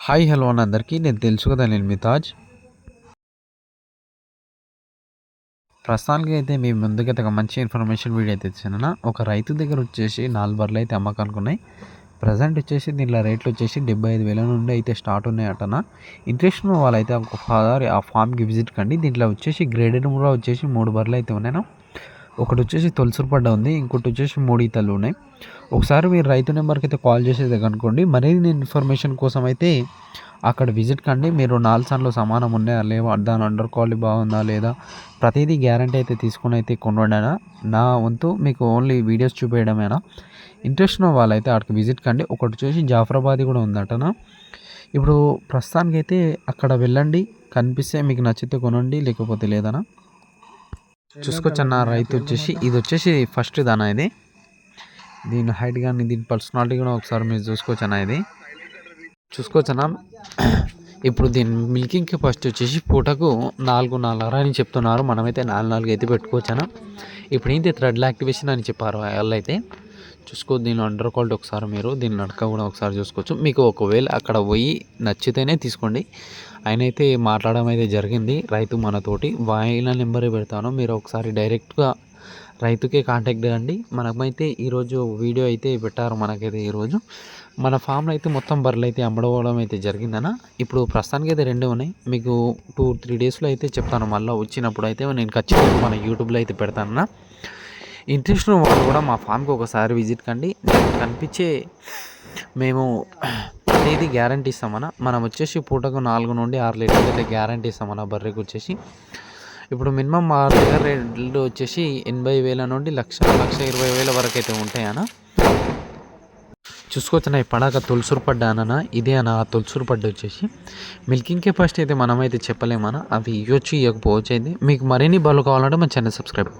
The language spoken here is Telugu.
హాయ్ హలో అని అందరికీ నేను తెలుసు కదా నేను మితాజ్ ప్రస్తుతానికి అయితే మీ ముందుకైతే ఒక మంచి ఇన్ఫర్మేషన్ వీడియో అయితే ఇచ్చాను ఒక రైతు దగ్గర వచ్చేసి నాలుగు బర్రెలు అయితే అమ్మకానికి ఉన్నాయి ప్రజెంట్ వచ్చేసి దీనిలో రేట్లు వచ్చేసి డెబ్బై ఐదు వేల నుండి అయితే స్టార్ట్ ఉన్నాయి ఉన్నాయటన ఇంట్రెస్ట్ వాళ్ళైతే ఒక ఫాదర్ ఆ ఫామ్కి విజిట్ కండి. దీంట్లో వచ్చేసి గ్రేడెడ్ కూడా వచ్చేసి మూడు బర్రెలు అయితే ఉన్నాను ఒకటి వచ్చేసి తొలసూరు పడ్డ ఉంది ఇంకోటి వచ్చేసి మూడు ఉన్నాయి. ఒకసారి మీరు రైతు నెంబర్కి అయితే కాల్ చేసేది కనుకోండి మరిన్ని ఇన్ఫర్మేషన్ కోసం అయితే అక్కడ విజిట్ కండి. మీరు నాలుగు సార్లు సమానం ఉన్నాయా లేవా దాని అండర్ క్వాలిటీ బాగుందా లేదా ప్రతిదీ గ్యారంటీ అయితే తీసుకుని అయితే కొనడైనా నా వంతు మీకు ఓన్లీ వీడియోస్ చూపేయడమేనా? ఇంట్రెస్ట్ ఉన్న వాళ్ళైతే అక్కడికి విజిట్ కండి. ఒకటి వచ్చేసి జాఫరాబాద్ కూడా ఉందటనా? ఇప్పుడు ప్రస్తుతానికైతే అక్కడ వెళ్ళండి కనిపిస్తే మీకు నచ్చితే కొనండి లేకపోతే లేదనా? చూసుకోవచ్చన్న రైతు వచ్చేసి ఇది వచ్చేసి ఫస్ట్ దానా ఇది. దీని హైట్ కానీ దీని పర్సనాలిటీ కూడా ఒకసారి మీరు చూసుకోవచ్చన్నా ఇది. చూసుకోవచ్చన్నా ఇప్పుడు దీని మిల్కింగ్కి ఫస్ట్ వచ్చేసి పూటకు నాలుగు నాలుగు అని చెప్తున్నారు. మనమైతే నాలుగు నాలుగు అయితే పెట్టుకోవచ్చనా ఇప్పుడు ఏంటి థ్రెడ్ యాక్టివేషన్ అని చెప్పారు వాళ్ళు అయితే చూసుకో దీని అండర్ క్వాలిటీ ఒకసారి మీరు దీని నడక కూడా ఒకసారి చూసుకోవచ్చు. మీకు ఒకవేళ అక్కడ పోయి నచ్చితేనే తీసుకోండి. ఆయన అయితే మాట్లాడడం అయితే జరిగింది రైతు మనతోటి. వాయిన నెంబరే పెడతాను. మీరు ఒకసారి డైరెక్ట్గా రైతుకే కాంటాక్ట్ అండి మనమైతే ఈరోజు వీడియో అయితే పెట్టారు మనకైతే ఈరోజు. మన ఫామ్లో అయితే మొత్తం బర్రెలు అయితే అమ్మడవడం అయితే జరిగిందన్న. ఇప్పుడు ప్రస్తుతానికి అయితే రెండు ఉన్నాయి. మీకు టూ త్రీ డేస్లో అయితే చెప్తాను. మళ్ళీ వచ్చినప్పుడు అయితే నేను ఖచ్చితంగా మన యూట్యూబ్లో అయితే పెడతానన్నా. ఇంట్రెస్ట్ ఉన్న వాళ్ళు కూడా మా ఫామ్కి ఒకసారి విజిట్ కండి. కనిపించే మేము ప్రతిదీ గ్యారంటీ ఇస్తామన్నా. మనం వచ్చేసి పూటకు నాలుగు నుండి ఆరు లీటర్లు అయితే గ్యారంటీ ఇస్తామన్నా బర్రెకి వచ్చేసి. ఇప్పుడు మినిమం ఆరు దగ్గర రేట్లు వచ్చేసి ఎనభై వేల నుండి లక్ష లక్ష ఇరవై వేల వరకు అయితే ఉంటాయన్నా. చూసుకోవచ్చు ఈ పడాక తొలుసురు పడ్డానన్నా అన్న ఇదే అన్న ఆ తొలుసురు పడ్డ వచ్చేసి. మిల్కింగ్ కెపాసిటీ అయితే మనమైతే చెప్పలేమన్నా. అవి ఇవ్వచ్చు ఇవ్వకపోవచ్చు అయితే. మీకు మరిన్ని బలు కావాలంటే మన ఛానల్ సబ్స్క్రైబ్